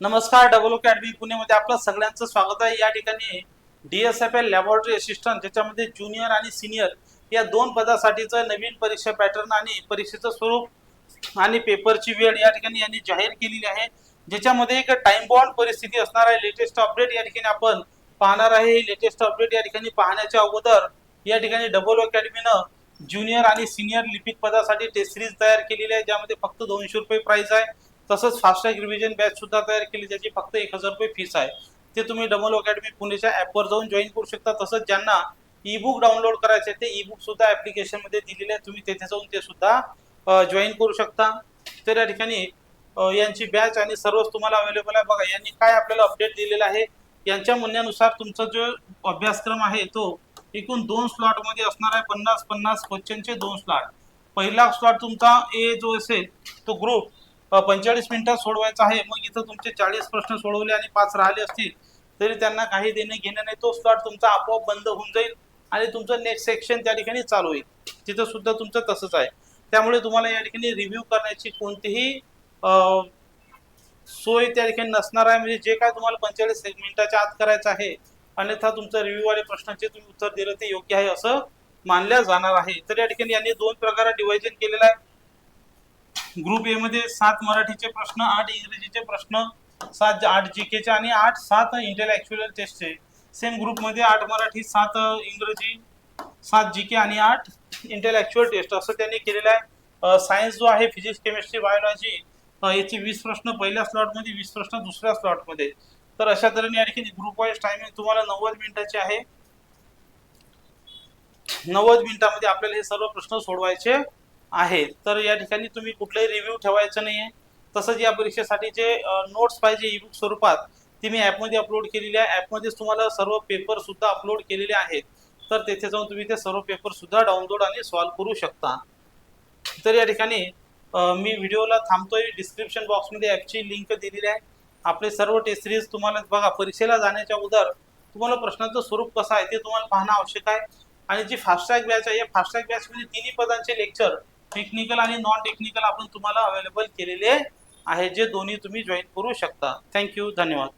नमस्कार double academy पुणेमध्ये आपलं सगळ्यांचं स्वागत आहे. या ठिकाणी डीएसएफएल लॅबोरेटरी असिस्टंट ज्याच्यामध्ये ज्युनियर आणि सिनियर या दोन पदासाठीचं नवीन परीक्षा पॅटर्न आणि परीक्षेचं स्वरूप आणि पेपरची वेळ या ठिकाणी यांनी जाहीर केलेली आहे. ज्याच्यामध्ये एक टाइम बॉन्ड परिस्थिती असणार आहे. लेटेस्ट अपडेट या ठिकाणी आपण पाहणार आहे. लेटेस्ट अपडेट या ठिकाणी पाहण्याच्या अगोदर या ठिकाणी डबल अकॅडमीनं ज्युनियर आणि सिनियर लिपिक पदासाठी टेस्ट सिरीज तयार केलेली आहे. ज्यामध्ये फक्त दोनशे रुपये प्राइस आहे. तसंच फास्टॅग रिव्हिजन बॅच सुद्धा तयार केली ज्याची फक्त एक हजार रुपये फीस आहे. ते तुम्ही डबल अकॅडमी पुणेच्या ॲपवर जाऊन जॉईन करू शकता. तसंच ज्यांना ई बुक डाउनलोड करायचे ते ई बुक सुद्धा ऍप्लिकेशनमध्ये दिलेले आहे तुम्ही तेथे जाऊन ते सुद्धा जॉईन करू शकता. तर या ठिकाणी यांची बॅच आणि सर्वच तुम्हाला अवेलेबल आहे. बघा यांनी काय आपल्याला अपडेट दिलेला आहे? यांच्या म्हणण्यानुसार तुमचा जो अभ्यासक्रम आहे तो एकूण दोन स्लॉटमध्ये असणार आहे. पन्नास पन्नास क्वेश्चनचे दोन स्लॉट पहिला स्लॉट तुमचा ए जो असेल तो ग्रुप पंचेचाळीस मिनिटात सोडवायचा आहे. मग इथं तुमचे चाळीस प्रश्न सोडवले आणि पाच राहिले असतील तरी त्यांना काही देणं घेणं नाही. तो स्लॉट तुमचा आपोआप बंद होऊन जाईल आणि तुमचं नेक्स्ट सेक्शन त्या ठिकाणी चालू होईल. तिथं सुद्धा तुमचं तसंच आहे. त्यामुळे तुम्हाला या ठिकाणी रिव्ह्यू करण्याची कोणतीही सोय त्या ठिकाणी नसणार आहे. म्हणजे जे काय तुम्हाला पंचेचाळीस मिनिटाच्या आत करायचं आहे अन्यथा तुमचं रिव्ह्यूवाले प्रश्नाचे तुम्ही उत्तर दिलं ते योग्य आहे असं मानल्या जाणार आहे. तर या ठिकाणी यांनी दोन प्रकारे डिव्हायजन केलेलं आहे. ग्रुप ए मध्ये सात मराठीचे प्रश्न आठ इंग्रजीचे प्रश्न सात आठ जीकेचे आणि आठ सात इंटेलेक्च्युअल टेस्टचे सेम ग्रुपमध्ये आठ मराठी सात इंग्रजी सात जीके आणि आठ इंटेलेक्च्युअल टेस्ट असं त्यांनी केलेलं आहे. सायन्स जो आहे फिजिक्स केमिस्ट्री बायोलॉजी याचे वीस प्रश्न पहिल्या स्लॉटमध्ये वीस प्रश्न दुसऱ्या स्लॉटमध्ये तर अशा तऱ्हेने या ठिकाणी ग्रुप वाईज टायमिंग तुम्हाला नव्वद मिनिटाचे आहे. नव्वद मिनिटामध्ये आपल्याला हे सर्व प्रश्न सोडवायचे. आहे. तर या ठिकाणी तुम्ही कुठलाही रिव्ह्यू ठेवायचं आहे तसंच या परीक्षेसाठी जे नोट्स पाहिजे ई बुक स्वरूपात ती मी ॲपमध्ये अपलोड केलेली आहे. ॲपमध्येच तुम्हाला सर्व पेपर सुद्धा अपलोड केलेले आहेत. तर तेथे जाऊन तुम्ही ते सर्व पेपर सुद्धा डाउनलोड आणि सॉल्व्ह करू शकता. तर या ठिकाणी मी व्हिडिओला थांबतोय. डिस्क्रिप्शन बॉक्समध्ये ॲपची लिंक दिलेली आहे. आपले सर्व टेस्ट सिरीज तुम्हाला बघा परीक्षेला जाण्याच्या अगोदर तुम्हाला प्रश्नांचं स्वरूप कसं आहे ते तुम्हाला पाहणं आवश्यक आहे. आणि जी फास्टॅग बॅच आहे या फास्टॅग बॅचमध्ये तिन्ही पदांचे लेक्चर टेक्निकल आणि नॉन टेक्निकल आपण तुम्हाला अवेलेबल केलेले आहे जे दोन्ही तुम्ही जॉईन करू शकता. थँक्यू धन्यवाद.